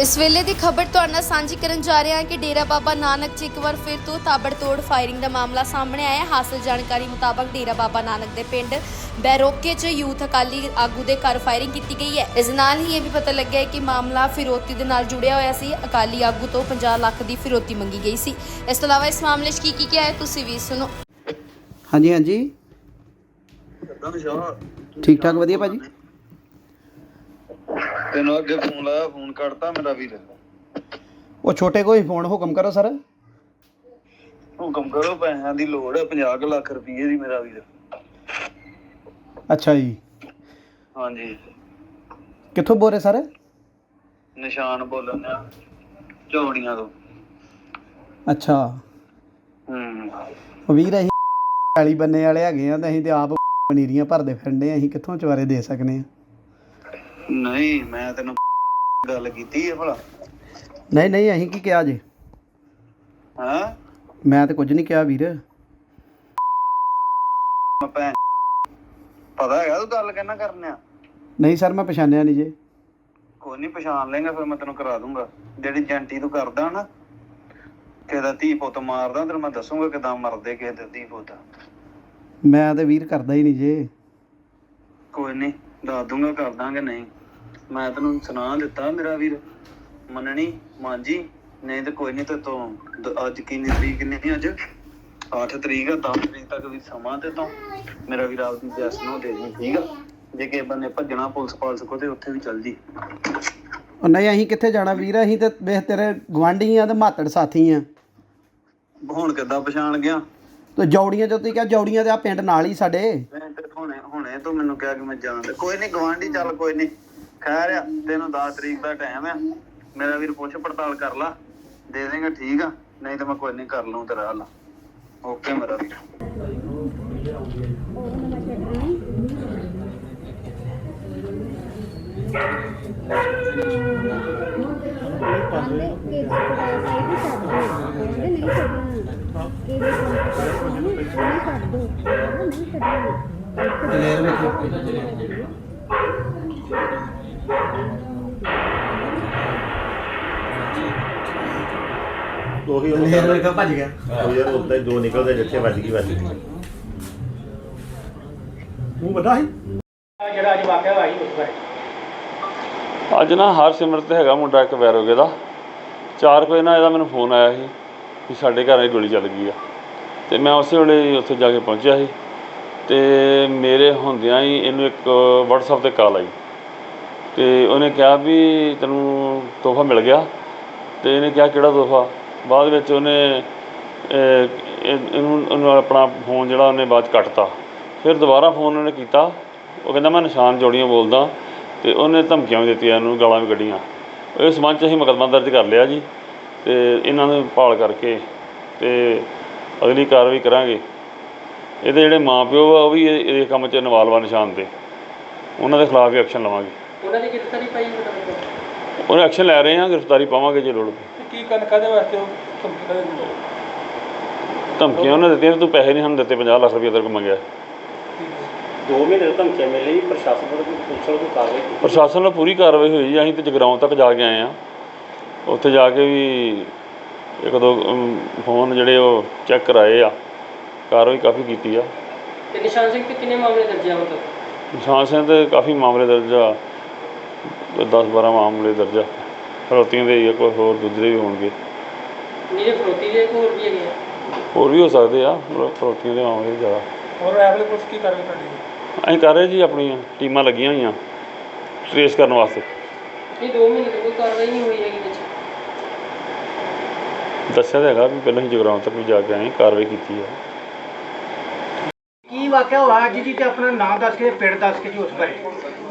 ਇਸ ਵੇਲੇ ਦੀ ਖਬਰ ਤੁਹਾਡੇ ਨਾਲ ਸਾਂਝੀ ਕਰਨ ਜਾ ਰਹੇ ਹਾਂ ਕਿ ਡੇਰਾ ਬਾਬਾ ਨਾਨਕ 'ਚ ਇੱਕ ਵਾਰ ਫਿਰ ਤੋਂ ਤਾਬੜਤੋੜ ਫਾਇਰਿੰਗ ਦਾ ਮਾਮਲਾ ਸਾਹਮਣੇ ਆਇਆ ਹੈ। ਹਾਸਲ ਜਾਣਕਾਰੀ ਮੁਤਾਬਕ ਡੇਰਾ ਬਾਬਾ ਨਾਨਕ ਦੇ ਪਿੰਡ ਬੈਰੋਕੇ 'ਚ ਯੂਥ ਅਕਾਲੀ ਆਗੂ ਦੇ ਘਰ ਫਾਇਰਿੰਗ ਕੀਤੀ ਗਈ ਹੈ। ਇਸ ਨਾਲ ਹੀ ਇਹ ਵੀ ਪਤਾ ਲੱਗਿਆ ਹੈ ਕਿ ਮਾਮਲਾ ਫਿਰੋਤੀ ਦੇ ਨਾਲ ਜੁੜਿਆ ਹੋਇਆ ਸੀ। ਅਕਾਲੀ ਆਗੂ ਤੋਂ 50 ਲੱਖ ਦੀ ਫਿਰੋਤੀ ਮੰਗੀ ਗਈ ਸੀ। ਇਸ ਤੋਂ ਇਲਾਵਾ ਇਸ ਮਾਮਲੇ 'ਚ ਕੀ ਕੀ ਕਿਹਾ ਹੈ ਤੁਸੀਂ ਵੀ ਸੁਣੋ। ਹਾਂਜੀ ਹਾਂਜੀ। ਠੀਕ ਠਾਕ ਵਧੀਆ ਭਾਜੀ? ਤੈਨੂੰ ਅੱਗੇ ਫੋਨ ਲਾਇਆ ਫੋਨ ਕੱਟਤਾ ਮੇਰਾ ਵੀਰ। ਉਹ ਛੋਟੇ ਕੋਈ ਫੋਨ ਹੁਕਮ ਕਰੋ ਸਰ। ਹੁਕਮ ਕਰੋ ਪੈਸਿਆਂ ਦੀ ਲੋੜ ਹੈ 50 ਕੁ ਲੱਖ ਰੁਪਏ ਦੀ ਮੇਰਾ ਵੀਰ। ਅੱਛਾ ਜੀ। ਹਾਂਜੀ। ਕਿੱਥੋਂ ਬੋਲ ਰਹੇ ਸਰ? ਨਿਸ਼ਾਨ ਬੋਲਣ ਆ ਝੋੜੀਆਂ ਤੋਂ। ਅੱਛਾ। ਹੂੰ। ਉਹ ਵੀਰ ਅਸੀਂ ਵਾਲੀ ਬੰਨੇ ਵਾਲੇ ਹੈਗੇ ਆ ਤੇ ਅਸੀਂ ਤੇ ਆਪ ਪਨੀਰੀਆਂ ਭਰਦੇ ਫਿਰਦੇ ਆ ਅਸੀਂ ਕਿੱਥੋਂ ਚਵਾਰੇ ਦੇ ਸਕਨੇ ਆ? ਨਹੀਂ ਮੈਂ ਤੈਨੂੰ ਗੱਲ ਕੀਤੀ ਹੈ ਭਲਾ। ਨਹੀਂ ਨਹੀਂ ਅਸੀਂ ਕੀ ਕਿਹਾ ਜੇ? ਹਾਂ? ਮੈਂ ਤੇ ਕੁਝ ਨਹੀਂ ਕਿਹਾ ਵੀਰ। ਮੈਂ ਭੈਣ ਪਤਾ ਹੈਗਾ ਤੂੰ ਗੱਲ ਕਹਿਣਾ ਕਰਨਿਆ ਨਹੀਂ ਸਰ ਮੈਂ ਪਛਾਣਿਆ ਨਹੀਂ ਜੇ। ਕੋਈ ਨਹੀਂ ਪਛਾਣ ਲੇਗਾ ਫਿਰ ਮੈਂ ਤੈਨੂੰ ਕਰਾ ਦੂੰਗਾ। ਜਿਹੜੀ ਜੰਟੀ ਤੂੰ ਕਰਦਾ ਨਾ ਕਿਸੇ ਦਾ ਧੀ ਪੁੱਤ ਮਾਰਦਾ ਤੈਨੂੰ ਮੈਂ ਦੱਸੂਗਾ ਕਿਦਾਂ ਮਰਦੇ ਕਿਸੇ ਦੇ ਧੀ ਪੁੱਤ। ਮੈਂ ਤੇ ਵੀਰ ਕਰਦਾ ਹੀ ਨਹੀਂ ਜੇ। ਕੋਈ ਨਹੀਂ ਦੱਸ ਦੂੰਗਾ ਕਰ ਦਾਂਗੇ ਨਹੀਂ। ਮੈਂ ਤੈਨੂੰ ਸੁਣਾ ਦਿੱਤਾ ਮੇਰਾ ਵੀਰ। ਮੰਨਣੀ? ਮਾਂਜੀ? ਨਹੀਂ ਤੇ ਕੋਈ ਨਹੀਂ ਤੇ ਤੂੰ ਦ- ਅੱਜ ਕਿੰਨੀ ਤਰੀਕ ਨਹੀਂ ਅੱਜ? 8 ਤਰੀਕ ਆ 10 ਤਰੀਕ ਤੱਕ ਵੀ ਸਮਾਂ ਤੇ ਤੋਂ। ਮੇਰਾ ਵੀਰ ਆਪਦੀ ਜੈਸ ਨੂੰ ਦੇ ਦੀ ਠੀਕ ਆ? ਜੇ ਕਿਸੇ ਬੰਨੇ ਭੱਜਣਾ ਪੁਲਿਸ ਪਾਲਸ ਕੋ ਤੇ ਉੱਥੇ ਵੀ ਚੱਲ ਜੀ। ਉਹ ਨਹੀਂ ਅਸੀਂ ਕਿੱਥੇ ਜਾਣਾ ਵੀਰ? ਅਸੀਂ ਤੇ ਵੇਖ ਤੇਰੇ ਗਵਾਂਢੀ ਆ ਤੇ ਮਾਤੜ ਸਾਥੀ ਆ। ਹੁਣ ਕਿੱਦਾਂ ਪਛਾਣ ਗਿਆ? ਤੇ ਜੌੜੀਆਂ ਜੋ ਤੁਸੀਂ ਕਿਹਾ ਜੌੜੀਆਂ ਤੇ ਆ ਪਿੰਡ ਨਾਲ ਹੀ ਸਾਡੇ। ਮੈਂ ਤੇ ਹੁਣੇ ਹੁਣੇ ਤੂੰ ਮੈਨੂੰ ਕਿਹਾ ਕਿ ਮੈਂ ਜਾਣਦਾ ਕੋਈ ਨਹੀਂ ਗਵਾਂਢੀ ਚੱਲ ਕੋਈ ਨਹੀਂ। ਖੈਰ ਆ, ਤੈਨੂੰ 10 ਤਰੀਕ ਦਾ ਟਾਈਮ ਆ। ਮੇਰਾ ਵੀਰ ਪੁੱਛ ਪੜਤਾਲ ਕਰ ਲਾ। ਦੇ ਦੇਂਗਾ ਠੀਕ ਆ, ਨਹੀਂ ਤਾਂ ਮੈਂ ਕੋਈ ਨਹੀਂ ਕਰ ਲਊ ਤੇਰਾ ਹੱਲ। ਓਕੇ ਮੇਰਾ ਵੀਰ। ਕਹਿੰਦੇ ਕਿ ਉਹੀ ਉਹ ਲੇਰ ਵੇਖਾ ਭੱਜ ਗਿਆ। ਉਹ ਯਾਰ ਹੀ ਦੋ ਨਿਕਲਦੇ ਜਿੱਥੇ ਵੱਜ ਗਈ ਵੱਜ ਗਈ। ਮੂੰਹ ਵੱਡਾ ਸੀ। ਅੱਜ ਨਾ ਹਰਸਿਮਰਤ ਤੇ ਹੈਗਾ ਮੁੰਡਾ ਇੱਕ ਵੈਰੋਗੇ ਦਾ। ਚਾਰ ਕੋਈ ਨਾ ਇਹਦਾ ਮੈਨੂੰ ਫੋਨ ਆਇਆ ਸੀ ਕਿ ਸਾਡੇ ਘਰ ਇਹ ਗੋਲੀ ਚੱਲ ਗਈ ਆ। ਤੇ ਮੈਂ ਉਸੇ ਵੇਲੇ ਹੀ ਉੱਥੇ ਜਾ ਕੇ ਪਹੁੰਚਿਆ ਸੀ। ਤੇ ਮੇਰੇ ਹੁੰਦਿਆਂ ਹੀ ਇਹਨੂੰ ਇੱਕ WhatsApp ਤੇ ਕਾਲ ਆਈ। ਤੇ ਉਹਨੇ ਕਿਹਾ ਵੀ ਤੈਨੂੰ ਤੋਹਫਾ ਮਿਲ ਗਿਆ। ਤੇ ਇਹਨੇ ਕਿਹਾ ਕਿਹੜਾ ਤੋਹਫਾ? ਬਾਅਦ ਵਿੱਚ ਉਹਨੇ ਇਹਨੂੰ, ਉਹਨੂੰ ਆਪਣਾ ਫੋਨ ਜਿਹੜਾ ਉਹਨੇ ਬਾਅਦ 'ਚ ਕੱਟਤਾ। ਫਿਰ ਦੁਬਾਰਾ ਫੋਨ ਉਹਨੇ ਕੀਤਾ। ਉਹ ਕਹਿੰਦਾ, ਮੈਂ ਨਿਸ਼ਾਨ ਜੋੜੀਆਂ ਬੋਲਦਾ। ਅਤੇ ਉਹਨੇ ਧਮਕੀਆਂ ਵੀ ਦਿੱਤੀਆਂ ਇਹਨੂੰ, ਗਾਲਾਂ ਵੀ ਕੱਢੀਆਂ। ਇਸ ਸੰਬੰਧ 'ਚ ਅਸੀਂ ਮੁਕੱਦਮਾ ਦਰਜ ਕਰ ਲਿਆ ਜੀ। ਅਤੇ ਇਹਨਾਂ ਨੂੰ ਭਾਲ ਕਰਕੇ ਅਤੇ ਅਗਲੀ ਕਾਰਵਾਈ ਕਰਾਂਗੇ। ਇਹਦੇ ਜਿਹੜੇ ਮਾਪਿਓ ਆ, ਉਹ ਵੀ ਇਹ ਕੰਮ 'ਚ ਇਨਵਾਲਵ ਆ ਨਿਸ਼ਾਨ ਤੇ। ਉਹਨਾਂ ਦੇ ਖਿਲਾਫ ਵੀ ਐਕਸ਼ਨ ਲਵਾਂਗੇ। ਉਹਨਾਂ ਦੀ ਗ੍ਰਿਫਤਾਰੀ ਪਾਈ ਉਹਨੇ ਐਕਸ਼ਨ ਲੈ ਰਹੇ ਆ ਗ੍ਰਿਫਤਾਰੀ ਪਾਵਾਂਗੇ ਜੇ ਲੋੜ ਪਈ। ਕੀ ਕਰਨ ਕਾਦੇ ਵਾਸਤੇ ਉਹ ਧਮਕੀ ਕਾਹਦੇ ਦਿੰਦੇ? ਧਮਕੀਆਂ ਉਹਨੇ ਦਿੱਤੀਆਂ ਵੀ ਤੂੰ ਪੈਸੇ ਨਹੀਂ ਸਾਨੂੰ ਦਿੱਤੇ 50 ਲੱਖ ਰੁਪਏ ਤੇਰੇ ਕੋਲ ਮੰਗਿਆ। ਦੋ ਮਹੀਨੇ ਤੋਂ ਧਮਕੀਆਂ ਮਿਲੀ ਪ੍ਰਸ਼ਾਸਨ ਵੱਲੋਂ ਕੋਈ ਪੁਲਿਸ ਵੱਲੋਂ ਕੋਈ ਕਾਰਵਾਈ ਕੀਤੀ? ਪ੍ਰਸ਼ਾਸਨ ਨਾਲ ਪੂਰੀ ਕਾਰਵਾਈ ਹੋਈ ਜੀ ਅਸੀਂ ਤੇ ਜਗਰਾਉਂ ਤੱਕ ਜਾ ਕੇ ਆਏ ਆ ਉੱਥੇ ਜਾ ਕੇ ਵੀ ਇੱਕ ਦੋ ਅਮ, ਫੋਨ ਜਿਹੜੇ ਉਹ ਚੈੱਕ ਕਰਾਏ ਆ। ਕਾਰਵਾਈ ਕਾਫੀ ਕੀਤੀ ਆ। ਤੇ ਨਿਸ਼ਾਨ ਸਿੰਘ ਤੇ ਕਿੰਨੇ ਮਾਮਲੇ ਦਰਜ ਆ ਹੁਣ ਤੱਕ? ਨਿਸ਼ਾਨ ਸਿੰਘ ਤੇ ਕਾਫੀ ਮਾਮਲੇ ਦਰਜ ਆ। 10 12 ਮਾਮਲੇ ਦਰਜ ਆ। ਫਰੋਤੀਆਂ ਦੇ ਜਾਂ ਕੋਈ ਹੋਰ ਦੂਜੇ ਵੀ ਹੋਣਗੇ। ਨੀਰੇ ਫਰੋਤੀ ਦੇ ਇੱਕ ਹੋਰ ਵੀ ਹੈਗੇ ਆ। ਹੋਰ ਵੀ ਹੋ ਸਕਦੇ ਆ ਫਰੋ- ਫਰੋਤੀਆਂ ਦੇ ਮਾਮਲੇ ਜ਼ਿਆਦਾ। ਹੋਰ ਐਵਲੇ ਪੁਲਿਸ ਕੀ ਕਰਵੇ ਤੁਹਾਡੀ? ਅਸੀਂ ਕਰ ਰਹੇ ਜੀ ਆਪਣੀਆਂ ਟੀਮਾਂ ਲੱਗੀਆਂ ਹੋਈਆਂ ਟ੍ਰੇਸ ਕਰਨ ਵਾਸਤੇ। ਇਹ 2 ਮਹੀਨੇ ਤੋਂ ਕੋਈ ਕਾਰਵਾਈ ਨਹੀਂ ਹੋਈ ਹੈਗੀ ਵਿੱਚ। ਦੱਸਿਆ ਤਾਂ ਹੈਗਾ ਵੀ ਪਹਿਲਾਂ ਹੀ ਜਗਰਾਉਂ ਤੱਕ ਵੀ ਜਾ ਕੇ ਆਏ ਕਾਰਵਾਈ ਕੀਤੀ ਆ। ਕੀ ਵਾਕਿਆ ਹੋਇਆ? ਅੱਜ ਜੀ ਤੇ ਆਪਣਾ ਨਾਮ ਦੱਸ ਕੇ ਪਿੰਡ ਦੱਸ ਕੇ ਜੀ ਉਸ ਬਾਰੇ?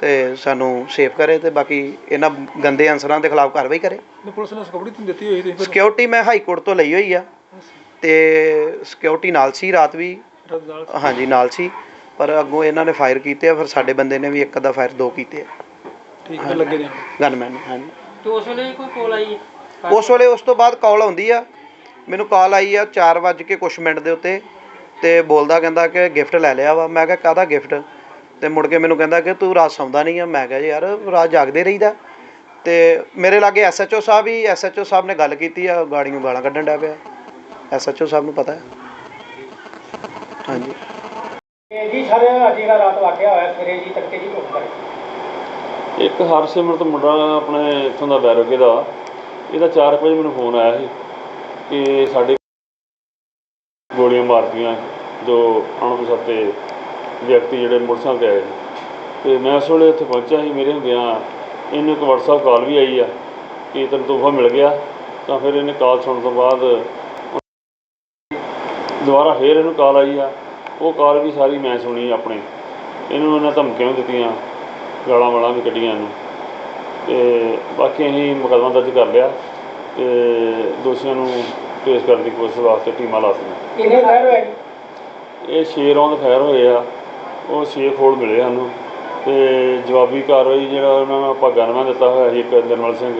ਤੇ ਸਾਨੂੰ ਸੇਫ ਕਰੇ ਤੇ ਬਾਕੀ ਇਹਨਾਂ ਗੰਦੇ ਅਨਸਰਾਂ ਦੇ ਖਿਲਾਫ ਕਾਰਵਾਈ ਕਰੇ। ਪੁਲਿਸ ਨੇ ਸਕਬੜੀ ਤੁਹਾਨੂੰ ਦਿੱਤੀ ਹੋਈ ਤੇ ਸਿਕਿਉਰਿਟੀ ਮੈਂ ਹਾਈ ਕੋਰਟ ਤੋਂ ਲਈ ਹੋਈ ਆ। ਤੇ ਸਿਕਿਉਰਿਟੀ ਨਾਲ ਸੀ ਰਾਤ ਵੀ। ਨਾਲ ਹਾਂਜੀ ਨਾਲ ਸੀ। ਪਰ ਅੱਗੋਂ ਇਹਨਾਂ ਨੇ ਫਾਇਰ ਕੀਤੇ ਆ ਫਿਰ ਸਾਡੇ ਬੰਦੇ ਨੇ ਵੀ ਇੱਕ ਅੱਧਾ ਫਾਇਰ ਦੋ ਕੀਤੇ ਆ। ਠੀਕ ਹੈ ਲੱਗੇ ਨੇ ਗਨਮੈਨ ਹਾਂਜੀ। ਤੇ ਉਸ ਵੇਲੇ ਕੋਈ ਕੋਲ ਆਈ? ਹੈ? ਉਸ ਵੇਲੇ ਉਸ ਤੋਂ ਬਾਅਦ ਕਾਲ ਆਉਂਦੀ ਆ। ਮੈਨੂੰ ਕਾਲ ਆਈ ਆ 4 ਵਜੇ ਕੇ ਕੁਛ ਮਿੰਟ ਦੇ ਉੱਤੇ ਤੇ ਬੋਲਦਾ ਕਹਿੰਦਾ ਕਿ ਗਿਫਟ ਲੈ ਲਿਆ ਵਾ। ਮੈਂ ਕਿਹਾ ਕਾਹਦਾ ਗਿਫਟ ਤੇ ਮੁੜ ਕੇ ਮੈਨੂੰ ਕਹਿੰਦਾ ਕਿ ਤੂੰ ਰਾਤ ਸੌਂਦਾ ਨਹੀਂ ਆ। ਮੈਂ ਕਿਹਾ ਜੀ ਯਾਰ ਰਾਤ ਜਾਗਦੇ ਰਹੀਦਾ। ਤੇ ਮੇਰੇ ਲਾਗੇ ਐਸਐਚਓ ਸਾਹਿਬ ਹੀ ਐਸਐਚਓ ਸਾਹਿਬ ਨੇ ਗੱਲ ਕੀਤੀ ਆ ਗਾੜੀਆਂ ਗਾਲਾਂ ਕੱਢਣ ਡਿਆ ਪਿਆ। ਐਸਐਚਓ ਸਾਹਿਬ ਨੂੰ ਪਤਾ ਹੈ। ਹਾਂਜੀ। ਜੀ ਸਰ ਅੱਜ ਜਿਹੜਾ ਰਾਤ ਵਾਕਿਆ ਹੋਇਆ ਸਵੇਰੇ ਜੀ ਤੜਕੇ ਜੀ ਘੁੰਮ ਕਰੇ ਇੱਕ ਹਰਸਿਮਰਤ ਮੁੰਡਾ ਆਪਣੇ ਇੱਥੋਂ ਦਾ ਬੈਰੋਗੇ ਦਾ। ਇਹਦਾ 4 ਵਜੇ ਮੈਨੂੰ ਫੋਨ ਆਇਆ ਸੀ ਕਿ ਸਾਡੇ ਗੋਲੀਆਂ ਮਾਰਤੀਆਂ ਜੋ ਅਣਪਛਾਤੇ ਵਿਅਕਤੀ ਜਿਹੜੇ ਮੋਟਰਸਾਈਕਲ ਤੇ ਆਏ ਤੇ ਮੈਂ ਉਸ ਵੇਲੇ ਉੱਥੇ ਪਹੁੰਚਿਆ ਸੀ ਮੇਰੇ ਹੁੰਦਿਆਂ ਇਹਨੂੰ ਇੱਕ WhatsApp ਕਾਲ ਵੀ ਆਈ ਆ ਕਿ ਤੈਨੂੰ ਤੋਹਫਾ ਮਿਲ ਗਿਆ। ਤਾਂ ਫਿਰ ਇਹਨੇ ਕਾਲ ਸੁਣਨ ਤੋਂ ਬਾਅਦ ਦੁਬਾਰਾ ਫੇਰ ਇਹਨੂੰ ਕਾਲ ਆਈ ਆ। ਉਹ ਕਾਲ ਵੀ ਸਾਰੀ ਮੈਂ ਸੁਣੀ ਆਪਣੇ। ਇਹਨੂੰ ਇਹਨਾਂ ਧਮਕੀਆਂ ਦਿੱਤੀਆਂ ਗਾਲਾਂ ਵਾਲਾਂ ਵੀ ਕੱਢੀਆਂ ਇਹਨੂੰ। ਤੇ ਬਾਕੀ ਅਸੀਂ ਮੁਕੱਦਮਾ ਦਰਜ ਕਰ ਲਿਆ ਤੇ ਦੋਸ਼ੀਆਂ ਨੂੰ ਪੇਸ਼ ਕਰਨ ਦੀ ਕੋਸ਼ਿਸ਼ ਵਾਸਤੇ ਟੀਮਾਂ ਲਾਤੀਆਂ ਕਿੰਨੇ ਫਾਇਰ ਹੋਏ ਜੀ ਇਹ ਛੇ ਰੌਂਦ ਫਾਇਰ ਹੋਏ ਆ। ਉਹ ਛੇ ਖੋਲ ਮਿਲੇ ਸਾਨੂੰ। ਤੇ ਜਵਾਬੀ ਕਾਰਵਾਈ ਜਿਹੜਾ ਉਹਨਾਂ ਨੂੰ ਆਪਾਂ ਗਨਮੈਨ ਦਿੱਤਾ ਹੋਇਆ ਸੀ ਇੱਕ ਨਿਰਮਲ ਸਿੰਘ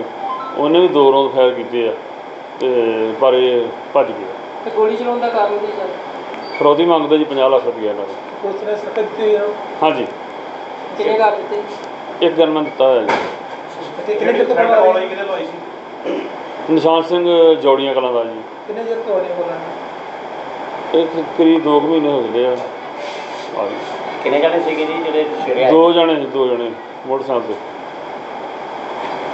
ਉਹਨੇ ਵੀ ਦੋ ਰੌਂਦ ਫਾਇਰ ਕੀਤੇ ਆ ਤੇ ਪਰ ਇਹ ਭੱਜ ਗਿਆ। ਤੇ ਗੋਲੀ ਚਲਾਉਣ ਦਾ ਕਾਰਨ ਕੀ ਸਰ? ਫਰੌਦੀ ਮੰਗਦਾ ਜੀ 50 ਲੱਖ ਰੁਪਏ ਇਹਨਾਂ ਦਾ। ਪੁਲਿਸ ਨੇ ਸਖਤ ਆ। ਹਾਂਜੀ। ਕਿੰਨੇ ਕਰ ਦਿੱਤੇ? ਇੱਕ ਗਨਮੈਨ ਦਿੱਤਾ ਹੋਇਆ ਜੀ। ਤੇ ਕਿੰਨੇ ਚਿਰ ਤੋਂ ਬਣਾ ਰਹੀ ਸੀ? ਨਿਸ਼ਾਨ ਸਿੰਘ ਜੋੜੀਆਂ ਕਲਾਂ ਦਾ ਜੀ। ਕਿੰਨੇ ਚਿਰ ਤੋਂ ਹੋਣੀ ਬੋਲਣਾ ਇਹ ਕਰੀਬ 2 ਮਹੀਨੇ ਹੋ ਗਏ ਆ। ਕਿੰਨੇ ਜਣੇ ਸੀਗੇ ਜੀ ਜਿਹੜੇ ਛੇੜੇ ਦੋ ਜਣੇ ਸੀ ਦੋ ਜਣੇ ਮੋਟਰਸਾਈਕਲ ਤੇ।